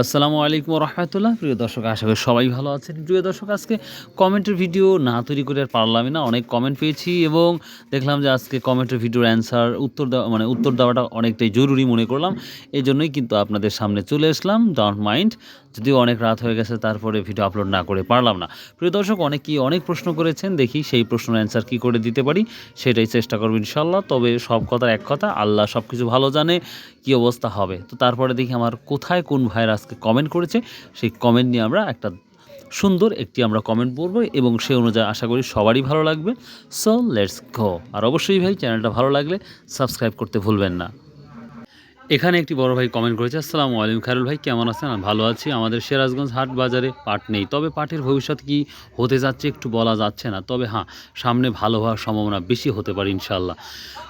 আসসালামু আলাইকুম রহমতুল্লাহ প্রিয় দর্শক, আশা করি সবাই ভালো আছেন। প্রিয় দর্শক, আজকে কমেন্টের ভিডিও না তৈরি করে আর পারলামই না, অনেক কমেন্ট পেয়েছি এবং দেখলাম যে আজকে কমেন্টের ভিডিওর অ্যান্সার উত্তর দেওয়া মানে উত্তর দেওয়াটা অনেকটাই জরুরি মনে করলাম। এই জন্যই কিন্তু আপনাদের সামনে চলে আসলাম ডোন্ট মাইন্ড যদিও অনেক রাত হয়ে গেছে, তারপরে ভিডিও আপলোড না করে পারলাম না। প্রিয় দর্শক, অনেকেই অনেক প্রশ্ন করেছেন, দেখি সেই প্রশ্নের অ্যান্সার কী করে দিতে পারি, সেটাই চেষ্টা করব ইনশাল্লাহ তবে সব কথার এক কথা, আল্লাহ সব কিছু ভালো জানে। কী অবস্থা হবে? তো তারপরে দেখি আমার কোথায় কোন ভাইরাসকে কমেন্ট করেছে, সেই কমেন্ট নিয়ে আমরা একটা সুন্দর একটি আমরা কমেন্ট পড়ব এবং সে অনুযায়ী আশা করি সবারই ভালো লাগবে। সো লেটস গো আর অবশ্যই ভাই চ্যানেলটা ভালো লাগলে সাবস্ক্রাইব করতে ভুলবেন না। এখানে একটি বড় ভাই কমেন্ট করেছে, আসসালামু আলাইকুম খায়রুল ভাই, কেমন আছেন? ভালো আছি। আমাদের সিরাজগঞ্জ হাট বাজারে পাট নেই। তবে পাটের ভবিষ্যৎ কি হতে যাচ্ছে একটু বলা যাচ্ছে না। তবে হ্যাঁ সামনে ভালো হওয়ার সম্ভাবনা বেশি হতে পারে ইনশাল্লাহ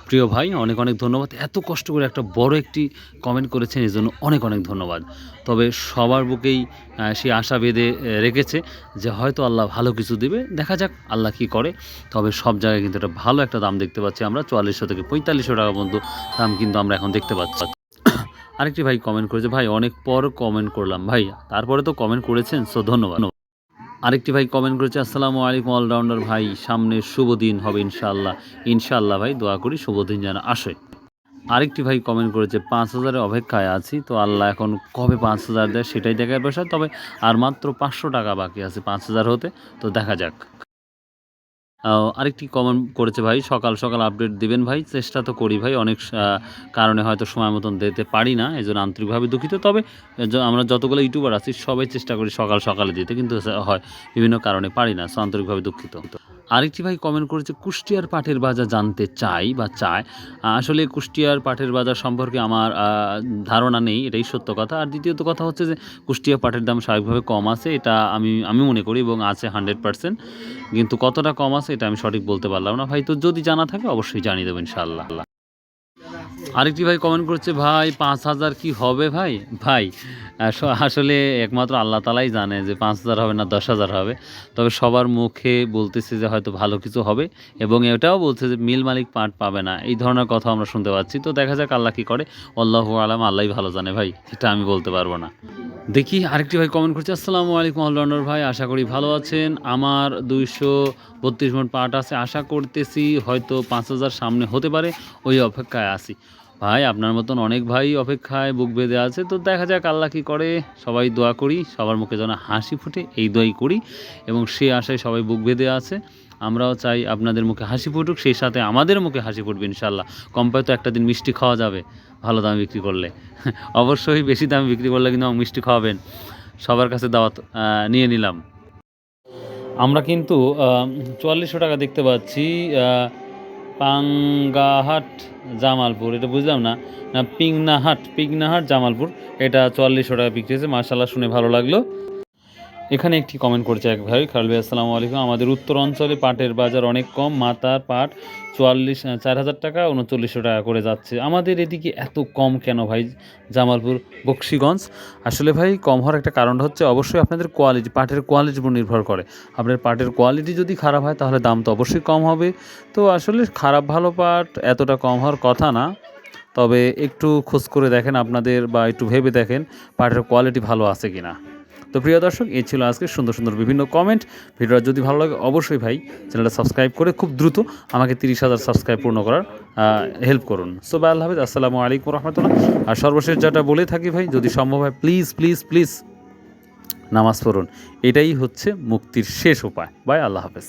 প্রিয় ভাই, অনেক অনেক ধন্যবাদ। এত কষ্ট করে একটা বড় একটি কমেন্ট করেছেন এই জন্য অনেক অনেক ধন্যবাদ। তবে সবার বুকেই সেই আশা বেঁধে রেখেছে যে হয়তো আল্লাহ ভালো কিছু দেবে। দেখা যাক আল্লাহ কি করে। তবে সব জায়গায় কিন্তু একটা ভালো একটা দাম দেখতে পাচ্ছি আমরা। চুয়াল্লিশশো থেকে পঁয়তাল্লিশশো টাকা পর্যন্ত দাম কিন্তু আমরা এখন দেখতে পাচ্ছি। আরেকটি ভাই কমেন্ট করেছে, ভাই, অনেক পর কমেন্ট করলাম, ভাই। তারপরে তো কমেন্ট করেছেন সো ধন্যবাদ। আরেকটি ভাই কমেন্ট করেছে, আসসালামু আলাইকুম অলরাউন্ডার ভাই, সামনে শুভ দিন হবে ইনশাআল্লাহ। ইনশাআল্লাহ ভাই, দোয়া করি শুভ দিন যেন আসে। আরেকটি ভাই কমেন্ট করেছে, পাঁচ হাজারের অপেক্ষায় আছি, তো আল্লাহ এখন কবে পাঁচ হাজার দেয় সেটাই দেখার বিষয়, তবে আর মাত্র পাঁচশো টাকা বাকি আছে, পাঁচ হাজার হতে, তো দেখা যাক। আরেকটি কমেন্ট করেছে ভাই, সকাল সকাল আপডেট দিবেন ভাই, চেষ্টা তো করি ভাই, অনেক কারণে হয়তো সময় মতন দিতে পারি না এই জন্য আন্তরিকভাবে দুঃখিত, তবে আমরা যতগুলো ইউটিউবার আছি, সবাই চেষ্টা করি সকাল সকালে দিতে, কিন্তু হয়, বিভিন্ন কারণে পারি না, সো আন্তরিকভাবে দুঃখিত। আরেকটি ভাই কমেন্ট করেছে, কুষ্টিয়ার পাঠের বাজার জানতে চাই বা চায়। আসলে কুষ্টিয়ার পাঠের বাজার সম্পর্কে আমার ধারণা নেই, এটাই সত্য কথা। আর দ্বিতীয়ত কথা হচ্ছে যে, কুষ্টিয়া পাঠের দাম স্বাভাবিকভাবে কম আছে, এটা আমি আমি মনে করি এবং আছে হান্ড্রেড পার্সেন্ট কিন্তু কতটা কম আছে, এটা আমি সঠিক বলতে পারলাম না। ভাই, তো যদি জানা থাকে, অবশ্যই জানিয়ে দেবো ইনশাআল্লাহ। আরেকটি ভাই কমেন্ট করছে, ভাই, পাঁচ হাজার কি হবে ভাই? ভাই আসলে একমাত্র আল্লাহ তালাই জানে যে পাঁচ হাজার হবে না, দশ হাজার হবে। তবে সবার মুখে বলতেছে যে হয়তো ভালো কিছু হবে এবং এটাও বলছে যে মিল মালিক পাট পাবে না। এই ধরনের কথা আমরা শুনতে পাচ্ছি। তো দেখা যাক আল্লাহ কি করে। আল্লাহ আলাম আল্লাহ ভালো জানে ভাই, এটা আমি বলতে পারব না। দেখি আরেকটি ভাই কমেন্ট করছে, আসসালামু আলাইকুম অলরাউন্ডার ভাই, আশা করি ভালো আছেন। আমার দুইশো বত্রিশ মন পাট আছে। আশা করতেছি হয়তো পাঁচ হাজার সামনে হতে পারে। ওই অপেক্ষায় আছি। ভাই, আপনার মতন অনেক ভাই অপেক্ষায় বুক বেঁধে আছে, তো দেখা যাক আল্লাহ কী করে। সবাই দোয়া করি, সবার মুখে যেন হাসি ফুটে, এই দোয়াই করি। এবং সে আশায় সবাই বুক বেঁধে আছে। আমরাও চাই আপনাদের মুখে হাসি ফুটুক, সেই সাথে আমাদের মুখে হাসি ফুটবে ইনশাল্লাহ কম্পায় তো একটা দিন মিষ্টি খাওয়া যাবে, ভালো দামে বিক্রি করলে। অবশ্যই বেশি দামে বিক্রি করলে কিন্তু মিষ্টি খাওয়াবেন। সবার কাছে দাওয়াত নিয়ে নিলাম। আমরা কিন্তু চুয়াল্লিশশো টাকা দেখতে পাচ্ছি পাঙ্গাহাট, জামালপুর, এটা বুঝলাম না? না, পিংনাহাট পিংনাহাট, জামালপুর, এটা চুয়াল্লিশশো টাকা বিক্রি হয়েছে মার্শাল্লাহ শুনে ভালো লাগল। এখানে একটি কমেন্ট করেছে এক ভাই খাল ভাই আসসালামু আলাইকুম। আমাদের উত্তর অঞ্চলে পাটের বাজার অনেক কম মাতার পাট চুয়াল্লিশ চার হাজার টাকা, উনচল্লিশশো টাকা করে যাচ্ছে। আমাদের এদিকে এত কম কেন ভাই? জামালপুর, বক্সিগঞ্জ। আসলে ভাই, কম হওয়ার একটা কারণ হচ্ছে অবশ্যই আপনাদের কোয়ালিটি পাটের কোয়ালিটির উপর নির্ভর করে। আপনার পাটের কোয়ালিটি যদি খারাপ হয়, তাহলে দাম তো অবশ্যই কম হবে। তো আসলে খারাপ ভালো পাট এতটা কম হওয়ার কথা না। তবে একটু খোঁজ করে দেখেন আপনাদের বা একটু ভেবে দেখেন পাটের কোয়ালিটি ভালো আছে কি না তো প্রিয় দর্শক, এই ছিল আজকে সুন্দর সুন্দর বিভিন্ন কমেন্ট ভিডিওটা যদি ভালো লাগে, অবশ্যই ভাই চ্যানেলটা সাবস্ক্রাইব করে খুব দ্রুত আমাকে তিরিশ হাজার সাবস্ক্রাইব পূর্ণ করার হেল্প করুন। সো ভাই আল্লাহ হাফিজ, আসসালামু আলাইকুম রহমতুল্লাহ। আর সর্বশেষ যেটা বলে থাকি ভাই, যদি সম্ভব হয় প্লিজ প্লিজ প্লিজ নামাজ পড়ুন। এটাই হচ্ছে মুক্তির শেষ উপায়। বাই আল্লাহ হাফেজ।